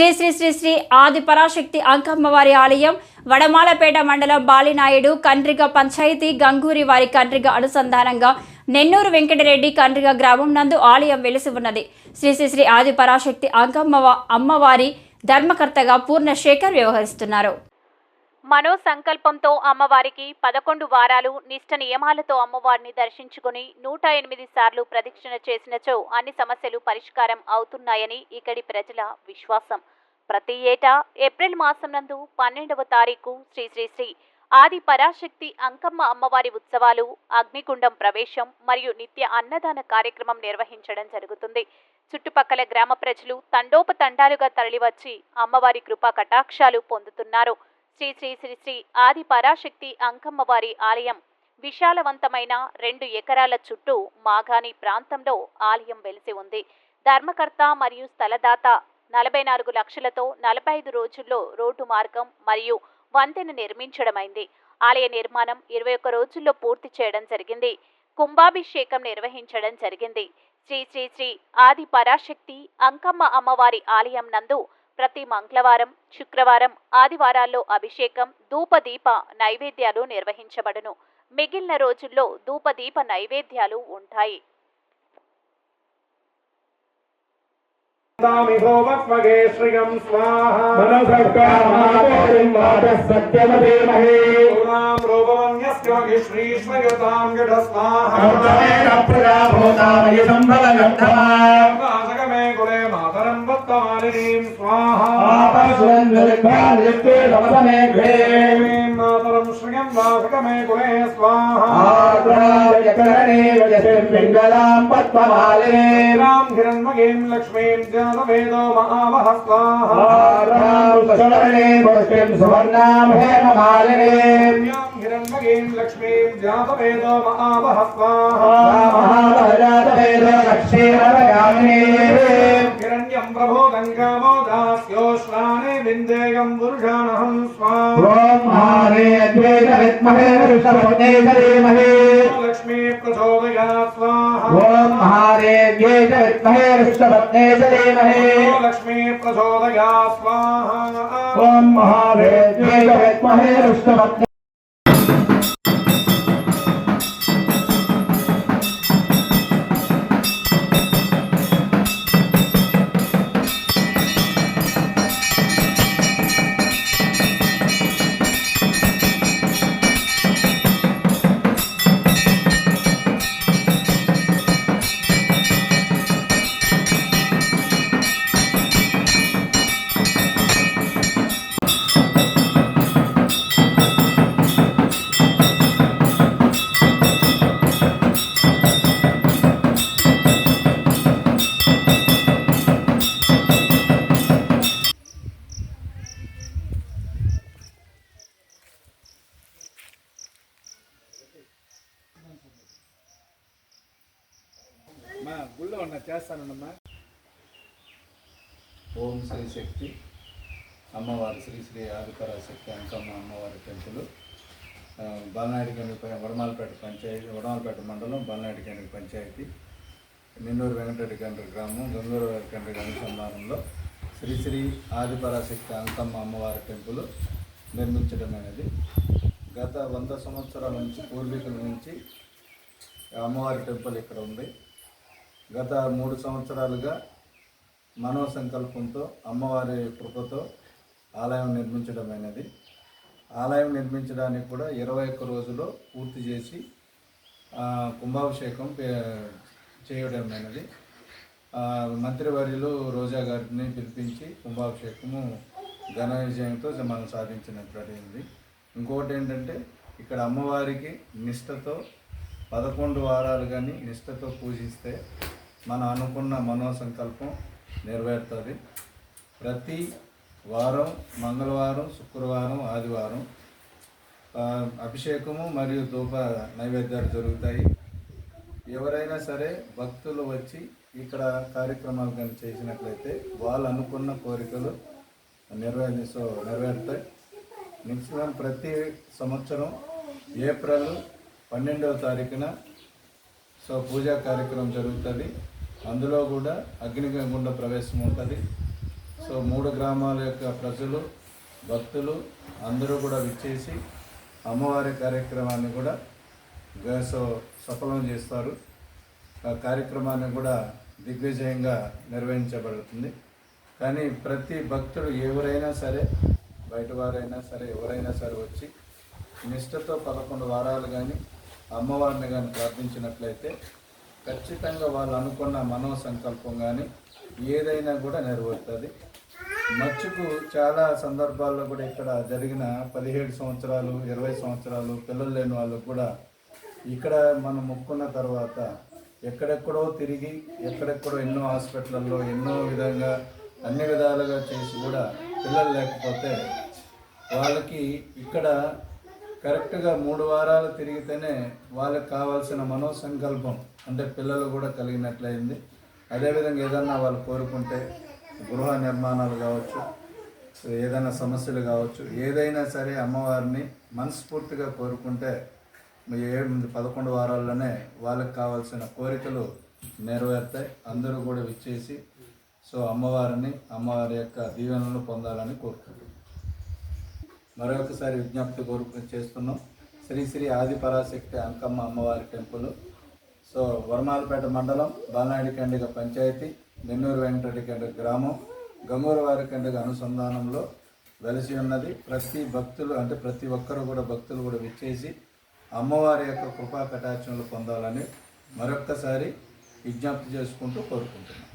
శ్రీ శ్రీ శ్రీ శ్రీ ఆది పరాశక్తి అంకమ్మవారి ఆలయం వడమాలపేట మండలం బాలినాయుడు కండ్రిగ పంచాయతీ గంగూరి వారి కండ్రిగ అనుసంధానంగా నెన్నూరు వెంకటరెడ్డి కండ్రిగ గ్రామం నందు ఆలయం వెలిసి ఉన్నది. శ్రీ శ్రీ శ్రీ ఆది పరాశక్తి అంకమ్మ అమ్మవారి ధర్మకర్తగా పూర్ణశేఖర్ వ్యవహరిస్తున్నారు. మనో సంకల్పంతో అమ్మవారికి పదకొండు వారాలు నిష్ట నియమాలతో అమ్మవారిని దర్శించుకుని నూట ఎనిమిది సార్లు ప్రదక్షిణ చేసినచో అన్ని సమస్యలు పరిష్కారం అవుతున్నాయని ఇక్కడి ప్రజల విశ్వాసం. ప్రతి ఏటా ఏప్రిల్ మాసం నందు పన్నెండవ తారీఖు శ్రీ శ్రీ శ్రీ ఆది పరాశక్తి అంకమ్మ అమ్మవారి ఉత్సవాలు అగ్నిగుండం ప్రవేశం మరియు నిత్య అన్నదాన కార్యక్రమం నిర్వహించడం జరుగుతుంది. చుట్టుపక్కల గ్రామ ప్రజలు తండోపతండాలుగా తరలివచ్చి అమ్మవారి కృపా కటాక్షాలు పొందుతున్నారు. శ్రీ శ్రీ శ్రీ శ్రీ ఆది పరాశక్తి అంకమ్మవారి ఆలయం విశాలవంతమైన రెండు ఎకరాల చుట్టూ మాఘాని ప్రాంతంలో ఆలయం వెలిసి ఉంది. ధర్మకర్త మరియు స్థలదాత నలభై నాలుగు లక్షలతో నలభై ఐదు రోజుల్లో రోడ్డు మార్గం మరియు వంతెన నిర్మించడమైంది. ఆలయ నిర్మాణం ఇరవై ఒక్క రోజుల్లో పూర్తి చేయడం జరిగింది. కుంభాభిషేకం నిర్వహించడం జరిగింది. శ్రీ శ్రీ శ్రీ ఆది పరాశక్తి అంకమ్మ అమ్మవారి ఆలయం నందు ప్రతి మంగళవారం శుక్రవారం ఆదివారాల్లో అభిషేకం ధూపదీప నైవేద్యాలు నిర్వహించబడును. మిగిలిన రోజుల్లో ధూపదీప నైవేద్యాలు ఉంటాయి. శ్రీష్మయుతాం ीं स्वाहापरसुन्दरिभ्यादित्येदवसने घे मातरं श्रियं वासकमे गुणे रां हिरण्मगीं लक्ष्मीं ज्ञानवेदो महावः स्वाहाणे पुष्टिं सुवर्णां हेममालिने। लक्ष्मीं ज्ञातवेदो महावः स्वाहा। महावजातवेदो लक्ष्मीं द्वेष विद्महे ऋषभते धीमहि लक्ष्मी प्रचोदयात् स्वाहा ॐ हारे द्वेष विद्महे ऋषभते धीमहि लक्ष्मी प्रचोदयात् स्वाहा ॐ महारे द्वेष विद्महे ऋषभते గుళ్ళో చేస్తానమ్మా ఓం శ్రీ శక్తి. అమ్మవారి శ్రీ శ్రీ ఆదిపర శక్తి అంకమ్మ అమ్మవారి టెంపుల్. ఆ, బాలనాయుడు వడమాలపేట పంచాయతీ వడమాలపేట మండలం బాలనాయుడు పంచాయతీ. నిన్నూరు వెంకటరెడ్డి కండ్రి గ్రామం గంగూరు వెంకటరెడ్డి అనుసంధానంలో శ్రీ శ్రీ ఆదిపరాశక్తి అంకమ్మ అమ్మవారి టెంపుల్ నిర్మించడం అనేది గత వంద సంవత్సరాల నుంచి పూర్వీకుల నుంచి అమ్మవారి టెంపుల్ ఇక్కడ ఉంది. గత మూడు సంవత్సరాలుగా మనో సంకల్పంతో అమ్మవారి కృపతో ఆలయం నిర్మించడమైనది. ఆలయం నిర్మించడానికి కూడా ఇరవై ఒక్క రోజులు పూర్తి చేసి కుంభాభిషేకం పే- చేయడమైనది. మంత్రివర్యులు రోజా గారిని పిలిపించి కుంభాభిషేకము ఘన విజయంతో మనం సాధించినట్లయింది ఇంకొకటి ఏంటంటే ఇక్కడ అమ్మవారికి నిష్టతో పదకొండు వారాలు కానీ నిష్టతో పూజిస్తే మనం అనుకున్న మనోసంకల్పం నెరవేరుతుంది. ప్రతి వారం మంగళవారం శుక్రవారం ఆదివారం అభిషేకము మరియు ధూప నైవేద్యాలు జరుగుతాయి. ఎవరైనా సరే భక్తులు వచ్చి ఇక్కడ కార్యక్రమాలు కానీ చేసినట్లయితే వాళ్ళు అనుకున్న కోరికలు నెరవేరి నెరవేరుతాయి. నెక్స్ట్ ప్రతి సంవత్సరం ఏప్రిల్ పన్నెండవ తారీఖున సో పూజా కార్యక్రమం జరుగుతుంది. అందులో కూడా అగ్నిగుండ ప్రవేశం ఉంటుంది. సో మూడు గ్రామాల యొక్క ప్రజలు భక్తులు అందరూ కూడా విచ్చేసి అమ్మవారి కార్యక్రమాన్ని కూడా గ- సో సఫలం చేస్తారు. ఆ కార్యక్రమాన్ని కూడా దిగ్విజయంగా నిర్వహించబడుతుంది. కానీ ప్రతి భక్తుడు ఎవరైనా సరే బయట వారైనా సరే ఎవరైనా సరే వచ్చి నిష్ఠతో పదకొండు వారాలు కానీ అమ్మవారిని కానీ ప్రార్థించినట్లయితే ఖచ్చితంగా వాళ్ళు అనుకున్న మనో సంకల్పం కానీ ఏదైనా కూడా నెరవేరుతుంది. మచ్చుకు చాలా సందర్భాల్లో కూడా ఇక్కడ జరిగిన పదిహేడు సంవత్సరాలు ఇరవై సంవత్సరాలు పిల్లలు లేని వాళ్ళకు కూడా ఇక్కడ మనం మొక్కున్న తర్వాత ఎక్కడెక్కడో తిరిగి ఎక్కడెక్కడో ఎన్నో హాస్పిటల్లో ఎన్నో విధంగా అన్ని విధాలుగా చేసి కూడా పిల్లలు లేకపోతే వాళ్ళకి ఇక్కడ కరెక్ట్గా మూడు వారాలు తిరిగితేనే వాళ్ళకి కావాల్సిన మనోసంకల్పం అంటే పిల్లలు కూడా కలిగినట్లయింది. అదేవిధంగా ఏదన్నా వాళ్ళు కోరుకుంటే గృహ నిర్మాణాలు కావచ్చు ఏదైనా సమస్యలు కావచ్చు ఏదైనా సరే అమ్మవారిని మనస్ఫూర్తిగా కోరుకుంటే ఏడు పదకొండు వారాల్లోనే వాళ్ళకి కావాల్సిన కోరికలు నెరవేరుతాయి. అందరూ కూడా విచ్చేసి సో అమ్మవారిని అమ్మవారి యొక్క దీవెనలను పొందాలని కోరుకుంటున్నాను మరొకసారి విజ్ఞప్తి కోరుకు చేస్తున్నాం. శ్రీ శ్రీ ఆదిపరాశక్తి అంకమ్మ అమ్మవారి టెంపుల్. సో వరమాలపేట మండలం బాలనాయుడి కండిగ పంచాయతీ నెన్నూరు వెంకటరెడ్డి కండిగ గ్రామం. గంగూరవారి కండిగ అనుసంధానంలో వెలసి ఉన్నది. ప్రతి భక్తులు అంటే ప్రతి ఒక్కరు కూడా భక్తులు కూడా విచ్చేసి అమ్మవారి యొక్క కృపా కటాక్షణలు పొందాలని మరొక్కసారి విజ్ఞప్తి చేసుకుంటూ కోరుకుంటున్నాం.